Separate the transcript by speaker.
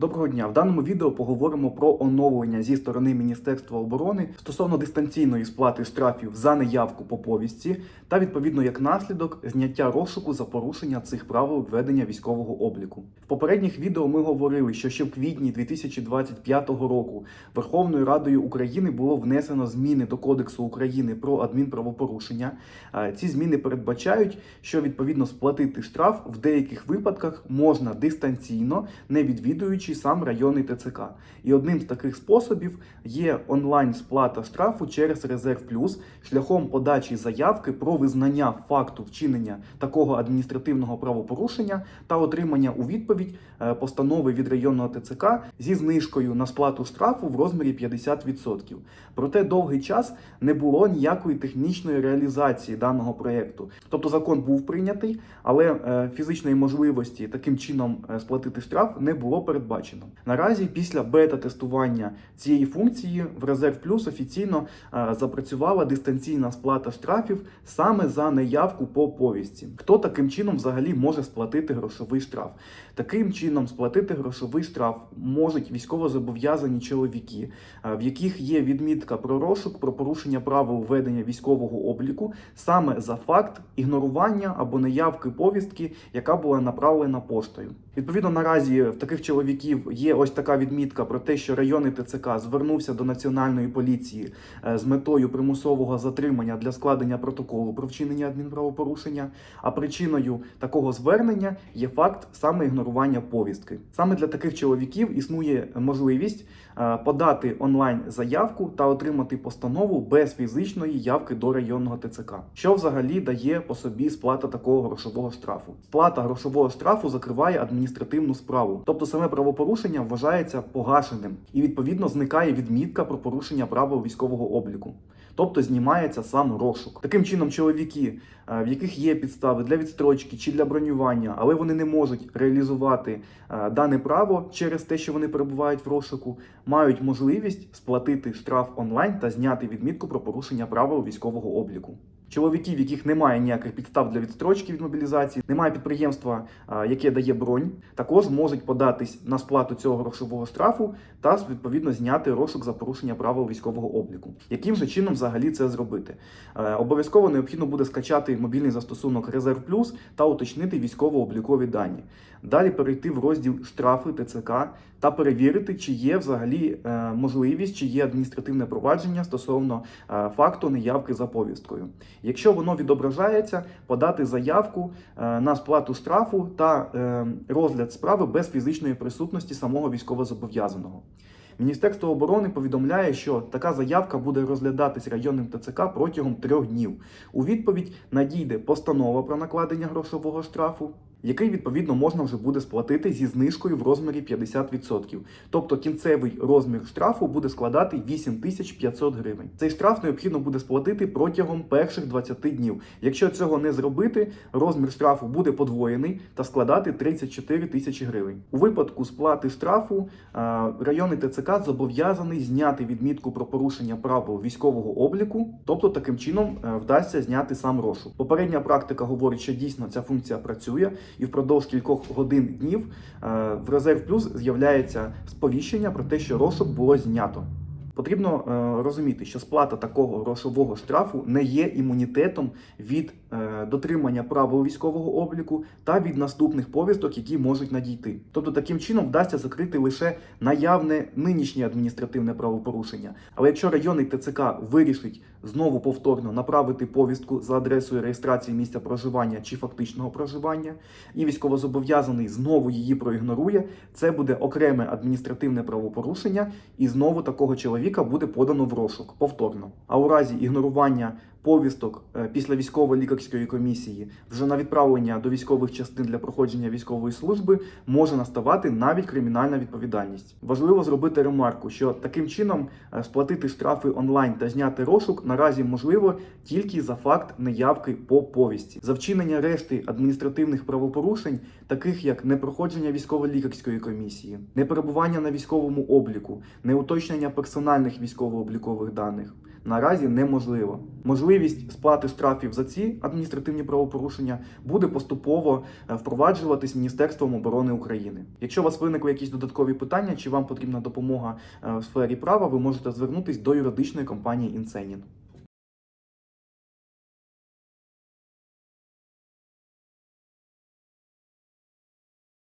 Speaker 1: Доброго дня! В даному відео поговоримо про оновлення зі сторони Міністерства оборони стосовно дистанційної сплати штрафів за неявку по повістці та відповідно як наслідок зняття розшуку за порушення цих правил ведення військового обліку. В попередніх відео ми говорили, що ще в квітні 2025 року Верховною Радою України було внесено зміни до Кодексу України про адмінправопорушення. Ці зміни передбачають, що відповідно сплатити штраф в деяких випадках можна дистанційно, не відвідуючи сам районний ТЦК. І одним з таких способів є онлайн сплата штрафу через Резерв Плюс шляхом подачі заявки про визнання факту вчинення такого адміністративного правопорушення та отримання у відповідь е, постанови від районного ТЦК зі знижкою на сплату штрафу в розмірі 50%. Проте довгий час не було ніякої технічної реалізації даного проєкту. Тобто закон був прийнятий, але е, фізичної можливості таким чином е, сплатити штраф не було передбачено. Наразі після бета-тестування цієї функції в Резерв Плюс офіційно е, запрацювала дистанційна сплата штрафів саме за неявку по повістці. Хто таким чином взагалі може сплатити грошовий штраф? Таким чином сплатити грошовий штраф можуть військовозобов'язані чоловіки, е, в яких є відмітка про розшук про порушення правил ведення військового обліку саме за факт ігнорування або неявки повістки, яка була направлена поштою. Відповідно, наразі в таких чоловіків є ось така відмітка про те, що районний ТЦК звернувся до національної поліції е, з метою примусового затримання для складення протоколу про вчинення адмінправопорушення. А причиною такого звернення є факт саме ігнорування повістки. Саме для таких чоловіків існує можливість е, подати онлайн заявку та отримати постанову без фізичної явки до районного ТЦК. Що взагалі дає по собі сплата такого грошового штрафу? Сплата грошового штрафу закриває адміністративну справу, тобто саме правопорушення вважається погашеним і відповідно зникає відмітка про порушення правил військового обліку. Тобто знімається сам розшук. Таким чином, чоловіки, е, в яких є підстави для відстрочки чи для бронювання, але вони не можуть реалізувати е, дане право через те, що вони перебувають в розшуку, мають можливість сплатити штраф онлайн та зняти відмітку про порушення правил військового обліку. Чоловіків, яких немає ніяких підстав для відстрочки від мобілізації, немає підприємства, яке дає бронь, також можуть податись на сплату цього грошового штрафу та відповідно зняти розшук за порушення правил військового обліку. Яким же чином взагалі це зробити? Е, Обов'язково необхідно буде скачати мобільний застосунок Резерв Плюс та уточнити військово-облікові дані. Далі перейти в розділ штрафи ТЦК та перевірити, чи є взагалі е, можливість, чи є адміністративне провадження стосовно е, факту неявки за повісткою. Якщо воно відображається, подати заявку е, на сплату штрафу та е, розгляд справи без фізичної присутності самого військовозобов'язаного. Міністерство оборони повідомляє, що така заявка буде розглядатись районним ТЦК протягом трьох днів. У відповідь надійде постанова про накладення грошового штрафу, який відповідно можна вже буде сплатити зі знижкою в розмірі 50%. Тобто кінцевий розмір штрафу буде складати 8500 гривень. Цей штраф необхідно буде сплатити протягом перших 20 днів. Якщо цього не зробити, розмір штрафу буде подвоєний та складати 34 тисячі гривень. У випадку сплати штрафу районний ТЦК зобов'язаний зняти відмітку про порушення правил військового обліку, тобто таким чином е, вдасться зняти сам розшук. Попередня практика говорить, що дійсно ця функція працює, і впродовж кількох годин днів е, в резерв плюс з'являється сповіщення про те, що розшук було знято. Потрібно е, розуміти, що сплата такого грошового штрафу не є імунітетом від е, дотримання правил військового обліку та від наступних повісток, які можуть надійти. Тобто таким чином вдасться закрити лише наявне нинішнє адміністративне правопорушення. Але якщо районний ТЦК вирішить знову повторно направити повістку за адресою реєстрації місця проживання чи фактичного проживання, і військовозобов'язаний знову її проігнорує, це буде окреме адміністративне правопорушення, і знову такого чоловіка буде подано в розшук повторно. А у разі ігнорування повісток е, після військово-лікарської комісії вже на відправлення до військових частин для проходження військової служби може наставати навіть кримінальна відповідальність. Важливо зробити ремарку, що таким чином е, сплатити штрафи онлайн та зняти розшук наразі можливо тільки за факт неявки по повісті. За вчинення решти адміністративних правопорушень, таких як непроходження військово-лікарської комісії, неперебування на військовому обліку, неуточнення персональних військово-облікових даних, наразі неможливо. Можливість сплати штрафів за ці адміністративні правопорушення буде поступово е, впроваджуватись Міністерством оборони України. Якщо у вас виникли якісь додаткові питання, чи вам потрібна допомога е, в сфері права, ви можете звернутись до юридичної компанії Інсенін.